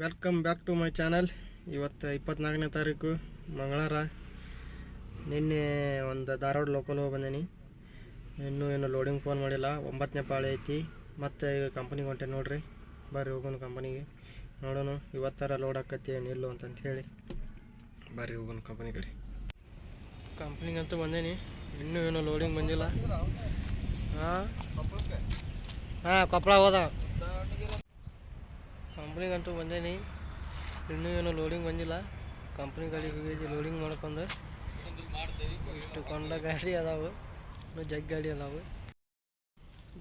Welcome back to my channel ಇವತ್ತು ಇಪ್ಪತ್ನಾಲ್ಕನೇ ತಾರೀಕು, ಮಂಗಳವಾರ. ನಿನ್ನೆ ಒಂದು ಧಾರವಾಡ ಲೋಕಲ್ ಹೋಗಿ ಬಂದೀನಿ. ಇನ್ನೂ ಏನು ಲೋಡಿಂಗ್ ಫೋನ್ ಮಾಡಿಲ್ಲ. ಒಂಬತ್ತನೇ ಪಾಳಿ ಐತಿ. ಮತ್ತು ಈಗ ಕಂಪ್ನಿಗೆ ಹೊಂಟೆ ನೋಡ್ರಿ. ಬರ್ರಿ ಹೋಗೋಣ ಕಂಪನಿಗೆ ನೋಡೋಣ ಇವತ್ತಾರ ಲೋಡ್ ಆಕತಿ ಏನಿಲ್ಲ ಅಂತಂತ ಹೇಳಿ. ಬರ್ರಿ ಹೋಗೋಣ ಕಂಪನಿ ಕಡೆ. ಕಂಪ್ನಿಗಂತೂ ಬಂದೇನಿ. ಇನ್ನೂ ಏನು ಲೋಡಿಂಗ್ ಬಂದಿಲ್ಲ. ಹಾಂ? ಹಾಂ ಕೊಪ್ಪಳ ಹೋದ ಕಂಪ್ನಿಗಂತೂ ಬಂದೇನಿ. ಇನ್ನೂ ಏನು ಲೋಡಿಂಗ್ ಬಂದಿಲ್ಲ. ಕಂಪ್ನಿ ಗಾಡಿ ಹೋಗಿ ಲೋಡಿಂಗ್ ಮಾಡ್ಕೊಂಡು ಇಷ್ಟು ಕೊಂಡ ಗಾಡಿ ಅದಾವು. ಇನ್ನೂ ಜಗ್ ಗಾಡಿ ಅದಾವು.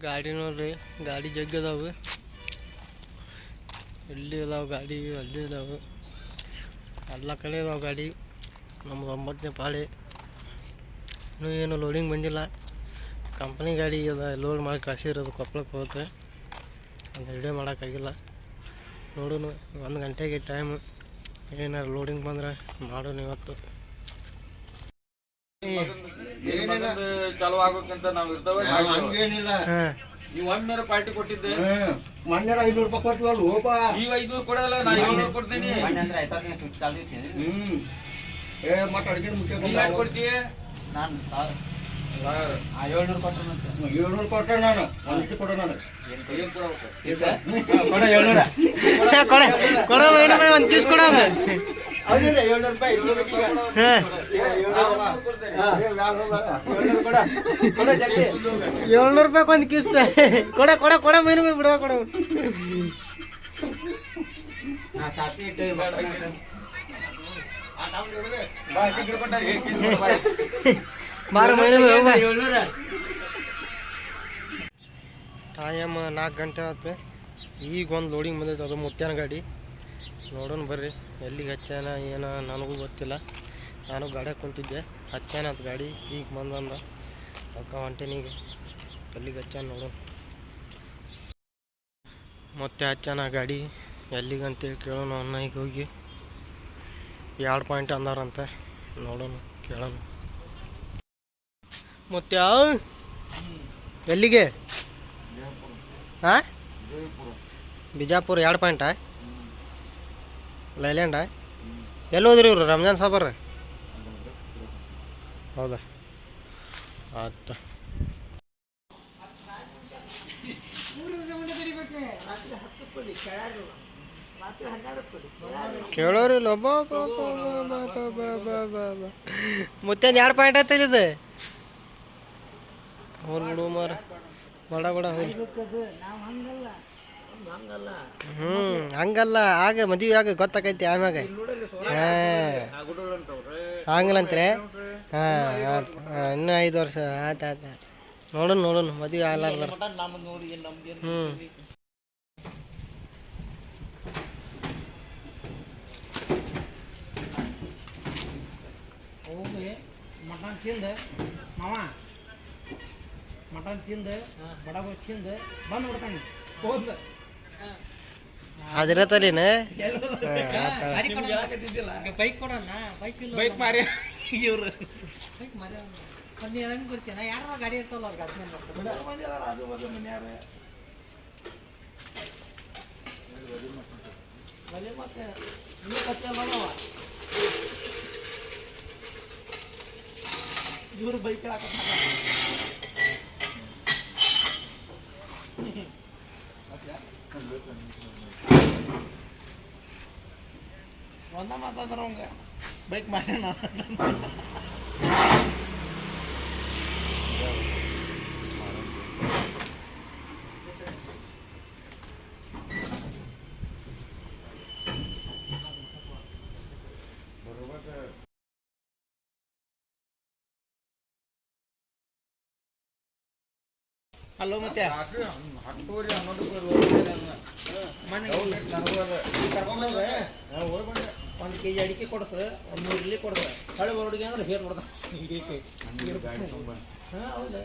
ಗಾಡಿ ನೋಡ್ರಿ, ಗಾಡಿ ಜಗ್ ಅದಾವು. ಇಲ್ಲಿ ಅದಾವು ಗಾಡಿ, ಅಲ್ಲಿ ಅದಾವು. ಎಲ್ಲ ಕಡೆ ಅದಾವು ಗಾಡಿ. ನಮ್ದು ಒಂಬತ್ತನೇ ಪಾಳಿ. ಇನ್ನೂ ಏನು ಲೋಡಿಂಗ್ ಬಂದಿಲ್ಲ. ಕಂಪ್ನಿ ಗಾಡಿ ಅದ ಲೋಡ್ ಮಾಡಿ ಕಳ್ಸಿರೋದು ಕೊಪ್ಪಳಕ್ಕೆ ಹೋಗುತ್ತೆ. ಅದು ವಿಡಿಯೋ ಮಾಡೋಕ್ಕಾಗಿಲ್ಲ. ನೋಡೋಣ ಒಂದು ಗಂಟೆಗೆ ಟೈಮ್ ಏನಾರು ಲೋಡಿಂಗ್ ಬಂದ್ರೆ ಮಾಡೋಣ ಇವತ್ತು. ಮಗಂದು ಚಾಲು ಆಗೋಕ್ಕಿಂತ ನಾವು ಇರ್ತಾವ ಪಾರ್ಟಿ ಕೊಟ್ಟಿದ್ದೆ. ಮೊನ್ನೆ ಐನೂರು ರೂಪಾಯಿ ಕೊಟ್ವಲ್ಲ ಹೋಪ ಈಗ ಐದ್ನೂರು ಕೊಡಲ್ಲ ನಾ ಕೊಡ್ತೀನಿ. ಏ ಮತ್ತೆ ಅಡಿಗೆ ಮುಖ್ಯ ಕೊಡ್ತೀಯ? ಏಳ್ನೂರು ಕೊಟ್ಟೆ ನಾನು. ಒಂದು ಇಟ್ಟು ಕೊಡು ನಾನು ಒಂದು ಕೊಡ ಏಳ್ನೂರು ರೂಪಾಯಿ ಒಂದು ಕಿಸ್. ಕೊಡ ಕೊಡ ಕೊಡ ಮೈನ ಮೇಲೆ ಬಿಡುವ ಕೊಡ ಬಾ, ಬಾರ ಟೈಮ್ ನಾಲ್ಕು ಗಂಟೆ ಆಯ್ತು ಈಗ ಒಂದು ಲೋಡಿಂಗ್ ಬಂದೈತೆ ಅದು ಮುತ್ಯಾನ ಗಾಡಿ. ನೋಡೋಣ ಬರ್ರಿ ಎಲ್ಲಿಗೆ ಹಚ್ಚಾನ ಏನ ನನಗೂ ಗೊತ್ತಿಲ್ಲ. ನಾನು ಗಾಡಿಯಾಗ ಕುಂತಿದ್ದೆ ಹಚ್ಚಾನ ಅದು ಗಾಡಿ ಈಗ ಬಂದಂದ ಅಕ್ಕ ಹೊಂಟೇನೀಗ ಎಲ್ಲಿಗೆ ಹಚ್ಚಾನ ನೋಡೋಣ. ಮತ್ತೆ ಹಚ್ಚಾನ ಗಾಡಿ ಎಲ್ಲಿಗಂತೇಳಿ ಕೇಳೋಣ ಅನ್ನ ಈಗ ಹೋಗಿ. ಎರಡು ಪಾಯಿಂಟ್ ಅಂದಾರಂತೆ ನೋಡೋಣ ಕೇಳೋಣ. ಮತ್ತೆ ಎಲ್ಲಿಗೆ? ಹಾಂ ಬಿಜಾಪುರ ಎರಡು ಪಾಯಿಂಟಾ? ಲೈಲ್ಯಾಂಡಾ ಎಲ್ಲಿ ಹೋದ್ರಿ ಇವರು? ರಂಜಾನ್ ಸಾಬರ್ ಹೌದಾ? ಬಾ ಬಾ ಬಾ ಮತ್ತೆ ಎರಡು ಪಾಯಿಂಟ್ ಆಯ್ತಲ್ಲ ಇದು ಹೋಲ್ ಬಿಡು ಮಾರ ಬಡ ಬಡ ಹ್ಞೂ ಹಂಗಲ್ಲ. ಆಗ ಮದುವೆ ಆಗ ಗೊತ್ತಾಕೈತಿ ಆಮ್ಯಾಗ. ಹಾಂ. ಹಂಗಲಂತ್ರೆ ಹಾಂ ಆಯ್ತು ಹಾಂ, ಇನ್ನೂ ಐದು ವರ್ಷ ಆಯ್ತು ಆಯ್ತು ನೋಡೋಣ ನೋಡೋಣ. ಮದುವೆ ಆಗ್ಲಾರ್ದ. ಹ್ಞೂ ಮಟನ್ ತಿಂದ. ಮಾವ ಮಟನ್ ತಿಂದು ಬಡಗ ತಿಂದು ಬಂದು ಬಿಡ್ತಾನೆ. ಹೋದ ಅದಿರತ್ತಲೇನ ಬೈಕ್ ಕೊಡೋಣ ಬೈಕ್ ಇಲ್ಲ ಬೈಕ್ ಮಾರಿ ಇವ್ರು. ಬೈಕ್ ಮಾರಿ ಒಂದು ಹೆಂಗೆ ಬರ್ತೀನ ಯಾರು ಗಾಡಿ ಇರ್ತಾವಲ್ಲ ಅವ್ರ ಗಾಡಿ ಮತ್ತೆ ನೀವು ಕಚ್ಚಲ್ಲ ಇವ್ರು ಬೈಕ್ ಒಂದ ಮಾತಾಡ್ತಾರ ಅವಂಗ ಬೈಕ್ ಮಾಡ್ಯಾನ ಹಲೋ ಮತ್ತೆ ಹತ್ತುವರೆ ಹನ್ನೊಂದು ಒಂದು ಕೆ ಜಿ ಅಡಿಕೆ ಕೊಡ್ಸ ಒಂದು ಮೂರು ಇಡ್ಲಿ ಕೊಡ್ಸ. ಹಳೆ ಹೊರಡಿಗೆ ಅಂದ್ರೆ ಹೇರ್ ನೋಡ್ದ ಹಾಂ ಹೌದಾ.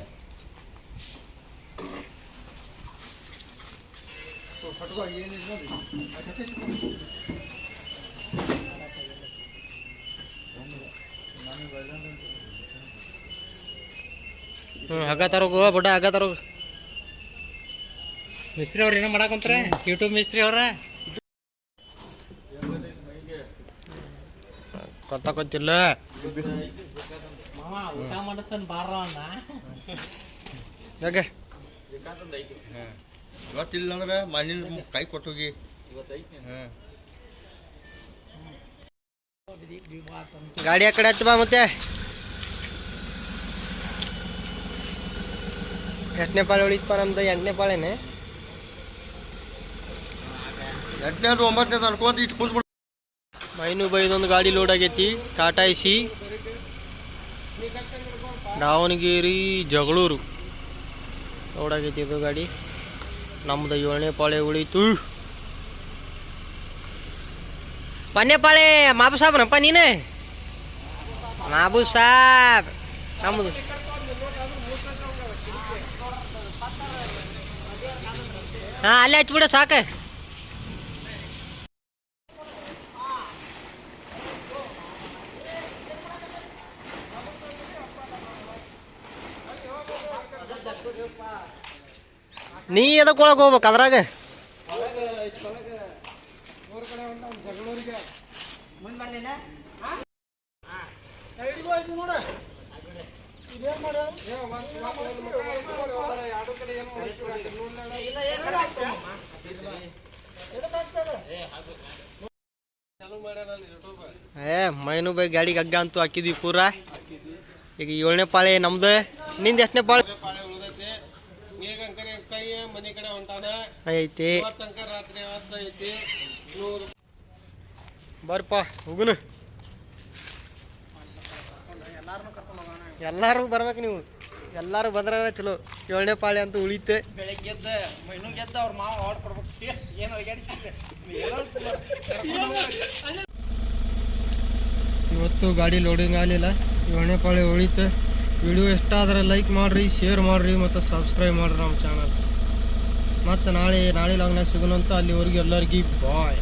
ಹ್ಞೂ ಹಗ್ಗ ತರೋಗು ಬುಡ್ಡ ಹಗ್ಗ ತರೋಗು. ಮಿಸ್ತ್ರಿ ಅವ್ರ ಏನೋ ಮಾಡಾಕಂತಾರೆ? ಯೂಟ್ಯೂಬ್ ಮಿಸ್ತ್ರಿ ಅವ್ರ? ಕೊತ್ತಿಲ್ಲ ಮಾವ ಊಟ ಮಾಡತ್ತನ್ ಬಾರ ಅನ್ನ ಯಾಕೆ? ಇವತ್ತಿಲ್ಲ ಅಂದ್ರೆ ಮಣ್ಣಿನ ಕೈ ಕೊಟ್ಟೋಗಿ. ಹಾಂ. ಗಾಡಿ ಆ ಕಡೆ ಹಚ್ಚ ಬಾ ಮತ್ತೆ. ಎಷ್ಟನೇ ಪಾಳೆ ಉಳಿತಪ್ಪ ನಮ್ದು? ಎಂಟನೇ ಪಾಳೆನೆ. ಎಂಟನೇದು ಒಂಬತ್ತನೇದು ಅನ್ಕೊಂತ ಇಟ್ಟು ಮೈನು ಬೈದೊಂದು ಗಾಡಿ ಲೋಡ್ ಆಗೈತಿ ಟಾಟಾ ಐಸಿ ದಾವಣಗೆರೆ ಜಗಳೂರು. ಲೋಡ್ ಆಗೈತಿ ಇದು ಗಾಡಿ. ನಮ್ದು ಏಳನೇ ಪಾಳೆ ಉಳಿತು. ಪನ್ನೆ ಪಾಳೆ ಮಾಬು ಸಾಬ್ರಪ್ಪ ನೀನೆ? ಮಾಬು ಸಾಬ್. ನಮ್ಮದು ಹಾಂ ಅಲ್ಲೇ ಹಚ್ಬಿಡ ಸಾಕು. ನೀ ಎದಕ್ಕೆ ಒಳಗೆ ಹೋಗ್ಬೇಕು ಅದ್ರಾಗ? ಏ, ಮೈನು ಬೈ ಗಾಡಿಗೆ ಹಗ್ಗ ಅಂತೂ ಹಾಕಿದ್ವಿ ಪೂರಾ. ಈಗ ಏಳನೇ ಪಾಳೆ ನಮ್ದು. ನಿಂದ ಎಷ್ಟನೇ ಪಾಳೆ? ಐತಿ ಬರ್ಪ, ಹೋಗುನು. ಎಲ್ಲಾರು ಬರ್ಬೇಕು ನೀವು. ಎಲ್ಲಾರು ಬಂದ್ರ ಚಲೋ. ಏಳನೇ ಪಾಳೆ ಅಂತ ಉಳಿತೆ. ಇವತ್ತು ಗಾಡಿ ಲೋಡಿಂಗ್ ಆಗಲಿಲ್ಲ. ಏಳನೇ ಪಾಳೆ ಉಳಿತೆ. ವಿಡಿಯೋ ಇಷ್ಟ ಆದ್ರೆ ಲೈಕ್ ಮಾಡ್ರಿ ಶೇರ್ ಮಾಡ್ರಿ, ಮತ್ತು ಸಬ್ಸ್ಕ್ರೈಬ್ ಮಾಡ್ರಿ ನಮ್ಮ ಚಾನಲ್ ಮತ್ತು ನಾಳೆ ನಾಳೆ ಲಾಗ್ನಾಗ ಸಿಗೋಣಂತ ಅಲ್ಲಿವರೆಗೂ ಎಲ್ಲರಿಗೂ ಬಾಯ್